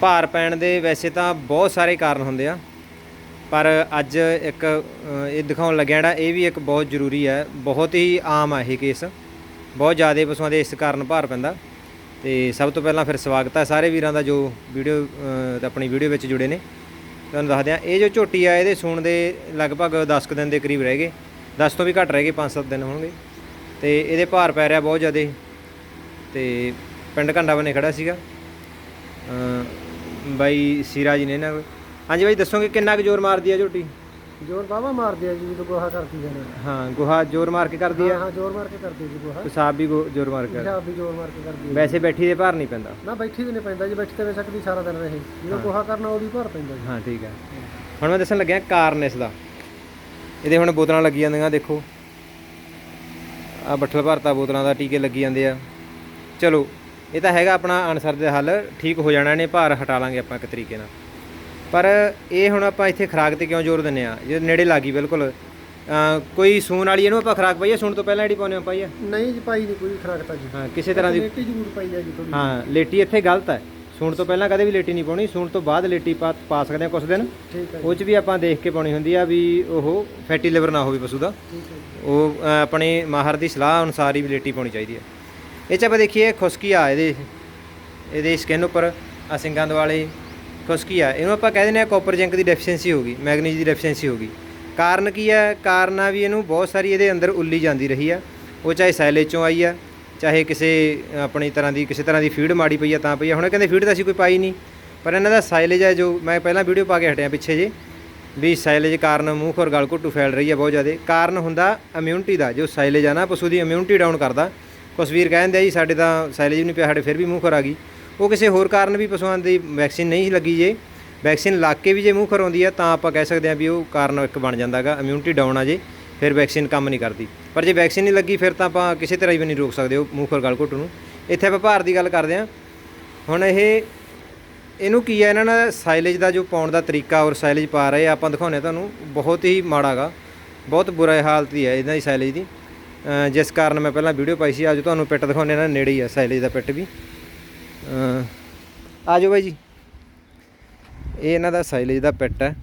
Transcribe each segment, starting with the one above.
ਭਾਰ ਪੈਣ ਦੇ ਵੈਸੇ ਤਾਂ ਬਹੁਤ ਸਾਰੇ ਕਾਰਨ ਹੁੰਦੇ ਆ, ਪਰ ਅੱਜ ਇੱਕ ਇਹ ਦਿਖਾਉਣ ਲੱਗਿਆ ਜਿਹੜਾ ਇਹ ਵੀ ਇੱਕ ਬਹੁਤ ਜ਼ਰੂਰੀ ਹੈ, ਬਹੁਤ ਹੀ ਆਮ ਆ ਇਹ ਕੇਸ ਬਹੁਤ ਜ਼ਿਆਦਾ ਪਸ਼ੂਆਂ ਦੇ ਇਸ ਕਾਰਨ ਭਾਰ ਪੈਂਦਾ। ਤੇ ਸਭ ਤੋਂ ਪਹਿਲਾਂ ਫਿਰ ਸਵਾਗਤ ਹੈ ਸਾਰੇ ਵੀਰਾਂ ਦਾ ਜੋ ਵੀਡੀਓ ਆਪਣੀ ਵੀਡੀਓ ਵਿੱਚ ਜੁੜੇ ਨੇ। ਤੁਹਾਨੂੰ ਦੱਸਦੇ ਆ ਇਹ ਜੋ ਝੋਟੀ ਆ, ਇਹਦੇ ਸੂਣ ਦੇ ਲਗਭਗ 10 ਕੁ ਦਿਨ ਦੇ ਕਰੀਬ ਰਹਿ ਗਏ। 10 ਤੋਂ ਵੀ ਘੱਟ ਰਹਿ ਗਏ 5-7 ਦਿਨ ਹੋਣਗੇ। ਤੇ ਇਹਦੇ ਭਾਰ ਪੈ ਰਿਹਾ ਬਹੁਤ ਜ਼ਿਆਦਾ। ਤੇ ਪਿੰਡ ਘੰਡਾ ਬਨੇ ਖੜਾ ਸੀਗਾ। ਬਾਈ ਸੀਰਾ ਜੀ ਨੇ ਕੋਲ ਹਾਂਜੀ ਬਾਈ ਦੱਸੋਗੇ ਕਿੰਨਾ ਕੁ ਜ਼ੋਰ ਮਾਰਦੀ ਆ ਝੋਟੀ? ਜੋਰ ਬਾਵਾ ਮਾਰਦੇ ਆ ਜੀ ਜਦੋਂ ਗੋਹਾ ਕਰਦੀ ਜਾਣਾ ਹਾਂ ਗੁਹਾ ਜ਼ੋਰ ਮਾਰ ਕੇ ਕਰਦੀ ਹਾਂ ਆ? ਹਾਂ ਜੋਰ ਮਾਰ ਕੇ ਕਰਦੀ ਜੀ ਗੋਹਾ। ਪਿਸ਼ਾਬ ਵੀ ਗੋ- ਜ਼ੋਰ ਮਾਰ ਕੇ ਕਰਦੀ। ਪਿਸ਼ਾਬ ਵੀ ਜੋਰ ਮਾਰ ਕੇ ਕਰਦੀ ਹੈ ਵੈਸੇ ਬੈਠੀ ਦੇ ਭਾਰ ਨਹੀਂ ਪੈਂਦਾ। ਨਾ ਬੈਠੀ ਵੀ ਨਹੀਂ ਪੈਂਦਾ ਜੀ ਬੈਠੀ ਤੇ ਵੇ ਸਕਦੀ ਸਾਰਾ ਦਿਨ ਰਹੇ। ਜਦੋਂ ਗੋਹਾ ਕਰਨਾ ਉਹਦੀ ਭਾਰ ਪੈਂਦਾ ਜੀ। ਹਾਂ ਠੀਕ ਹੈ ਹੁਣ ਮੈਂ ਦੱਸਣ ਲੱਗਿਆ ਕਾਰਨ ਇਸ ਦਾ। ਇਹਦੇ ਹੁਣ ਬੋਤਲਾਂ ਲੱਗੀ ਜਾਂਦੀਆਂ ਦੇਖੋ। ਆ ਬੱਠਲ ਭਰਤਾ ਬੋਤਲਾਂ ਦਾ ਟੀਕੇ ਲੱਗੀ ਜਾਂਦੇ ਆ। ਚਲੋ ਇਹ ਤਾਂ ਹੈਗਾ ਆਪਣਾ ਅਨਸਰ ਦੇ ਹੱਲ ਠੀਕ ਹੋ ਜਾਣਾ ਇਹਨੇ ਭਾਰ ਹਟਾ ਲਾਂਗੇ ਆਪਾਂ ਇੱਕ ਤਰੀਕੇ ਨਾਲ। ਪਰ ਇਹ ਹੁਣ ਆਪਾਂ ਇੱਥੇ ਖਰਾਕ ਤੇ ਕਿਉਂ ਜ਼ੋਰ ਦਿੰਨੇ ਆ? ਜੇ ਨੇੜੇ ਲੱਗੀ ਬਿਲਕੁਲ। ਕੋਈ ਸੂਣ ਵਾਲੀ ਇਹਨੂੰ ਆਪਾਂ ਖਰਾਕ ਪਾਈਏ? ਸੂਣ ਤੋਂ ਪਹਿਲਾਂ ਜਿਹੜੀ ਪਾਉਂਦੇ ਆ ਪਾਈਏ? ਨਹੀਂ ਜੀ ਪਾਈ ਨਹੀਂ ਕੋਈ ਖਰਾਕਤਾ ਜੀ। ਹਾਂ ਕਿਸੇ ਤਰ੍ਹਾਂ ਦੀ ਲੇਟੀ ਜ਼ਰੂਰ ਪਾਈ ਆ ਜੀ ਥੋੜੀ ਹਾਂ ਲੇਟੀ ਇੱਥੇ ਗਲਤ ਹੈ। ਸੂਣ ਤੋਂ ਪਹਿਲਾਂ ਕਦੇ ਵੀ ਲੇਟੀ ਨਹੀਂ ਪਾਉਣੀ। ਸੂਣ ਤੋਂ ਬਾਅਦ ਲੇਟੀ ਪਾ ਪਾ ਸਕਦੇ ਆ ਕੁਝ ਦਿਨ। ਉਹ ਚ ਵੀ ਆਪਾਂ ਦੇਖ ਕੇ ਪਾਉਣੀ ਹੁੰਦੀ ਆ ਵੀ ਉਹ ਫੈਟੀ ਲਿਵਰ ਨਾ ਹੋਵੇ ਪਸ਼ੂ ਦਾ। ਉਹ ਆਪਣੇ ਮਾਹਰ ਦੀ ਸਲਾਹ ਅਨੁਸਾਰ ਹੀ ਲੇਟੀ ਪਾਉਣੀ ਚਾਹੀਦੀ ਹੈ। ਇਹ ਚ ਆਪਾਂ ਦੇਖੀਏ, ਖੁਸ਼ਕੀ ਇਹਦੇ। ਇਹਦੇ ਸਕਿਨ ਉੱਪਰ ਆ ਸਿੰਗਾਂ ਦੁਆਲੇ ਖੁਸ਼ਕੀ ਆ। ਇਹਨੂੰ ਆਪਾਂ ਕਹਿ ਦਿੰਦੇ ਆ ਕਾਪਰ ਜ਼ਿੰਕ ਦੀ ਡੈਫੀਸ਼ੀਐਂਸੀ ਹੋ ਗਈ ਮੈਗਨੀਜ਼ ਦੀ ਡੈਫੀਸ਼ੀਐਂਸੀ ਹੋ ਗਈ। ਕਾਰਨ ਕੀ ਹੈ? ਕਾਰਨ ਆ ਵੀ ਇਹਨੂੰ ਬਹੁਤ ਸਾਰੀ ਇਹਦੇ ਅੰਦਰ ਉੱਲੀ ਜਾਂਦੀ ਰਹੀ ਆ। ਉਹ ਚਾਹੇ ਸਾਇਲੇਜ ਚੋਂ ਆਈ ਆ, ਚਾਹੇ ਕਿਸੇ, ਆਪਣੀ ਤਰ੍ਹਾਂ ਦੀ, ਕਿਸੇ ਤਰ੍ਹਾਂ ਦੀ ਫੀਡ ਮਾੜੀ ਪਈ ਆ, ਤਾਂ ਪਈ ਆ। ਹੁਣ ਕਹਿੰਦੇ ਫੀਡ ਤਾਂ ਅਸੀਂ ਕੋਈ ਪਾਈ ਨਹੀਂ, ਪਰ ਇਹਨਾਂ ਦਾ ਸਾਇਲੇਜ ਹੈ ਜੋ ਮੈਂ ਪਹਿਲਾਂ ਵੀਡੀਓ ਪਾ ਕੇ ਹਟਿਆ ਪਿੱਛੇ ਜੇ, ਵੀ ਸਾਇਲੇਜ ਕਾਰਨ ਮੂੰਹ ਖੋਰ ਗਲ ਘੁੱਟੂ ਫੈਲ ਰਹੀ ਹੈ ਬਹੁਤ ਜ਼ਿਆਦਾ। ਕਾਰਨ ਹੁੰਦਾ ਇਮਿਊਨਿਟੀ ਦਾ, ਜੋ ਸਾਇਲੇਜ ਆ ਨਾ, ਪਸ਼ੂ ਦੀ ਇਮਿਊਨਿਟੀ ਡਾਊਨ ਕਰਦਾ। ਕੁਛ ਵੀਰ ਕਹਿੰਦੇ ਆ ਜੀ, ਸਾਡੇ ਤਾਂ ਸਾਈਲੇਜ ਵੀ ਨਹੀਂ ਪਿਆ, ਸਾਡੇ ਫਿਰ ਵੀ ਮੂੰਹ ਖੋਰ ਆ ਗਈ। ਉਹ ਕਿਸੇ ਹੋਰ ਕਾਰਨ ਵੀ ਪਸ਼ੂਆਂ ਦੀ ਵੈਕਸੀਨ ਨਹੀਂ ਲੱਗੀ ਜੇ। ਵੈਕਸੀਨ ਲੱਗ ਕੇ ਵੀ ਜੇ ਮੂੰਹ ਖੋਰ ਆਉਂਦੀ ਆ, ਤਾਂ ਆਪਾਂ ਕਹਿ ਸਕਦੇ ਆ ਵੀ ਉਹ ਕਾਰਨ ਇੱਕ ਬਣ ਜਾਂਦਾਗਾ ਇਮਿਊਨਿਟੀ ਡਾਊਨ ਆ ਜੇ, ਫਿਰ ਵੈਕਸੀਨ ਕੰਮ ਨਹੀਂ ਕਰਦੀ। ਪਰ ਜੇ ਵੈਕਸੀਨ ਨਹੀਂ ਲੱਗੀ, ਫਿਰ ਤਾਂ ਆਪਾਂ ਕਿਸੇ ਤਰ੍ਹਾਂ ਵੀ ਨਹੀਂ ਰੋਕ ਸਕਦੇ ਉਹ ਮੂੰਹ ਖੋਰ ਗਲ ਘੁੱਟੂ ਨੂੰ। ਇੱਥੇ ਆਪਾਂ ਭਾਰ ਦੀ ਗੱਲ ਕਰਦੇ ਆ। ਹੁਣ ਇਹ, ਇਹਨੂੰ ਕੀ ਹੈ ਇਹਨਾਂ ਦਾ ਸਾਈਲੇਜ ਦਾ ਜੋ ਪਾਉਣ ਦਾ ਤਰੀਕਾ ਔਰ ਸਾਈਲੇਜ ਪਾ ਰਹੇ ਆਪਾਂ ਦਿਖਾਉਂਦੇ ਆ ਤੁਹਾਨੂੰ, ਬਹੁਤ ਹੀ ਮਾੜਾਗਾ ਬਹੁਤ ਬੁਰਾ ਹਾਲਤ ਹੀ ਹੈ ਇਹਨਾਂ ਦੀ ਸਾਈਲੇਜ ਦੀ। ਜਿਸ ਕਾਰਨ ਮੈਂ ਪਹਿਲਾਂ ਵੀਡੀਓ ਪਾਈ ਸੀ, ਅੱਜ ਤੁਹਾਨੂੰ ਪਿੱਟ ਦਿਖਾਉਂਦੇ ਨਾ ਨੇੜੇ ਹੀ ਆ ਸਾਈਲੇਜ ਦਾ ਪਿੱਟ ਵੀ। ਆ ਜਾਓ ਬਾਈ ਜੀ। ਇਹ ਇਹਨਾਂ ਦਾ ਸਾਈਲੇਜ ਦਾ ਪਿੱਟ ਹੈ।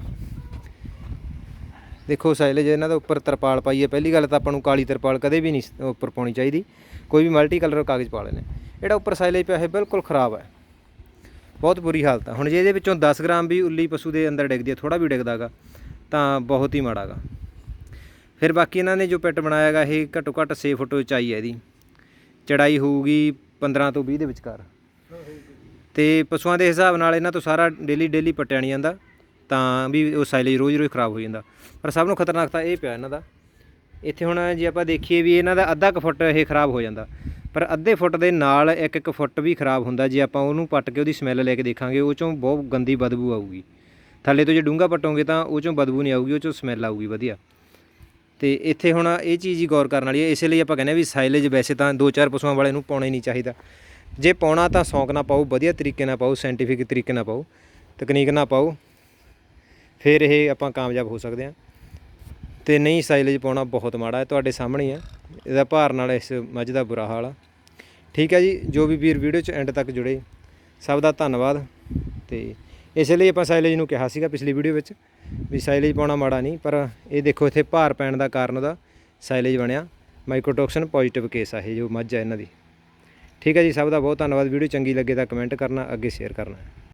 ਦੇਖੋ ਸਾਈਲੇਜ ਇਹਨਾਂ ਦਾ ਉੱਪਰ ਤਰਪਾਲ ਪਾਈ ਹੈ, ਪਹਿਲੀ ਗੱਲ ਤਾਂ ਆਪਾਂ ਨੂੰ ਕਾਲੀ ਤਰਪਾਲ ਕਦੇ ਵੀ ਨਹੀਂ ਉੱਪਰ ਪਾਉਣੀ ਚਾਹੀਦੀ। ਕੋਈ ਵੀ ਮਲਟੀ ਕਲਰ ਕਾਗਜ਼ ਪਾ ਲੈਣੇ ਜਿਹੜਾ ਉੱਪਰ ਸਾਈਲੇਜ ਪਿਆ ਹੈ ਬਿਲਕੁਲ ਖਰਾਬ ਹੈ। ਬਹੁਤ ਬੁਰੀ ਹਾਲਤ ਹੈ ਹੁਣ ਜੇ ਇਹਦੇ ਵਿੱਚੋਂ 10 ਗ੍ਰਾਮ ਵੀ ਉੱਲੀ ਪਸ਼ੂ ਦੇ ਅੰਦਰ ਡਿੱਗਦੀ ਹੈ ਥੋੜਾ ਵੀ ਡਿੱਗਦਾਗਾ, ਤਾਂ ਬਹੁਤ ਹੀ ਮਾੜਾਗਾ ਫਿਰ ਬਾਕੀ ਇਹਨਾਂ ਨੇ ਜੋ ਪਿੱਟ ਬਣਾਇਆਗਾ ਇਹ ਘੱਟੋ ਘੱਟ 6 ਫੁੱਟ ਉਚਾਈ ਹੈ ਇਹਦੀ। ਚੜਾਈ ਹੋਊਗੀ 15 ਤੋਂ 20 ਦੇ ਵਿਚਕਾਰ। ਤੇ ਪਸ਼ੂਆਂ ਦੇ ਹਿਸਾਬ ਨਾਲ ਇਹਨਾਂ ਤੋਂ ਸਾਰਾ ਡੇਲੀ ਡੇਲੀ ਪੱਟਿਆ ਨਹੀਂ ਜਾਂਦਾ, ਤਾਂ ਵੀ ਉਹ ਸਾਈਲੇਜ ਰੋਜ਼ ਰੋਜ਼ ਖਰਾਬ ਹੋ ਜਾਂਦਾ। ਪਰ ਸਭ ਨੂੰ ਖਤਰਨਾਕ ਤਾਂ ਇਹ ਪਿਆ ਇਹਨਾਂ ਦਾ। ਇੱਥੇ ਹੁਣ ਜੇ ਆਪਾਂ ਦੇਖੀਏ ਵੀ ਇਹਨਾਂ ਦਾ ਅੱਧਾ ਕੁ ਫੁੱਟ ਇਹ ਖਰਾਬ ਹੋ ਜਾਂਦਾ। ਪਰ ਅੱਧੇ ਫੁੱਟ ਦੇ ਨਾਲ ਇੱਕ ਇੱਕ ਫੁੱਟ ਵੀ ਖਰਾਬ ਹੁੰਦਾ, ਜੇ ਆਪਾਂ ਉਹਨੂੰ ਪੱਟ ਕੇ ਉਹਦੀ ਸਮੈਲ ਲੈ ਕੇ ਦੇਖਾਂਗੇ, ਉਹ ਚੋਂ ਬਹੁਤ ਗੰਦੀ ਬਦਬੂ ਆਊਗੀ। ਥੱਲੇ ਤੋਂ ਜੇ ਡੂੰਘਾ ਪੱਟੋਗੇ ਤਾਂ ਉਹ ਚੋਂ ਬਦਬੂ ਨਹੀਂ ਆਊਗੀ, ਉਹ ਚੋਂ ਸਮੈਲ ਆਊਗੀ ਵਧੀਆ। ਤੇ ਇੱਥੇ ਹੁਣ ਇਹ ਚੀਜ਼ ਹੀ ਗੌਰ ਕਰਨ ਵਾਲੀ ਹੈ, ਇਸੇ ਲਈ ਆਪਾਂ ਕਹਿੰਦੇ ਹਾਂ ਵੀ ਸਾਈਲੇਜ ਵੈਸੇ ਤਾਂ ਦੋ ਚਾਰ ਪਸ਼ੂਆਂ ਵਾਲੇ ਨੂੰ ਪਾਉਣਾ ਹੀ ਨਹੀਂ ਚਾਹੀਦਾ। ਜੇ ਪਾਉਣਾ ਤਾਂ ਸ਼ੌਂਕ ਨਾ ਪਾਓ, ਵਧੀਆ ਤਰੀਕੇ ਨਾਲ ਪਾਓ ਸਾਇੰਟੀਫਿਕ ਤਰੀਕੇ ਨਾਲ ਪਾਓ, ਤਕਨੀਕ ਨਾਲ ਪਾਓ, ਫਿਰ ਇਹ ਆਪਾਂ ਕਾਮਯਾਬ ਹੋ ਸਕਦੇ ਹਾਂ। ਤੇ ਨਹੀਂ ਸਾਈਲੇਜ ਪਾਉਣਾ ਬਹੁਤ ਮਾੜਾ ਹੈ, ਤੁਹਾਡੇ ਸਾਹਮਣੇ ਹੀ ਹੈ। ਇਹਦਾ ਭਾਰ ਨਾਲ ਇਸ ਮੱਝ ਦਾ ਬੁਰਾ ਹਾਲ ਆ। ਠੀਕ ਹੈ ਜੀ, ਜੋ ਵੀ ਵੀਰ ਵੀਡੀਓ 'ਚ ਐਂਡ ਤੱਕ ਜੁੜੇ, ਸਭ ਦਾ ਧੰਨਵਾਦ ਤੇ ਇਸੇ ਲਈ ਆਪਾਂ ਸਾਈਲੇਜ ਨੂੰ ਕਿਹਾ ਸੀਗਾ ਪਿਛਲੀ ਵੀਡੀਓ ਵਿੱਚ ਵੀ ਸਾਈਲੇਜ ਪਾਉਣਾ ਮਾੜਾ ਨਹੀਂ, ਪਰ ਇਹ ਦੇਖੋ ਇੱਥੇ ਭਾਰ ਪੈਣ ਦਾ ਕਾਰਨ ਉਹਦਾ ਸਾਈਲੇਜ ਬਣਿਆ। ਮਾਈਕੋਟੌਕਸਿਨ ਪੋਜ਼ਿਟਿਵ ਕੇਸ ਆ ਇਹ ਜੋ ਮੱਝ ਹੈ ਇਹਨਾਂ ਦੀ। ਠੀਕ ਹੈ ਜੀ, ਸਭ ਦਾ ਬਹੁਤ ਧੰਨਵਾਦ। ਵੀਡੀਓ ਚੰਗੀ ਲੱਗੇ ਤਾਂ ਕਮੈਂਟ ਕਰਨਾ, ਅੱਗੇ ਸ਼ੇਅਰ ਕਰਨਾ।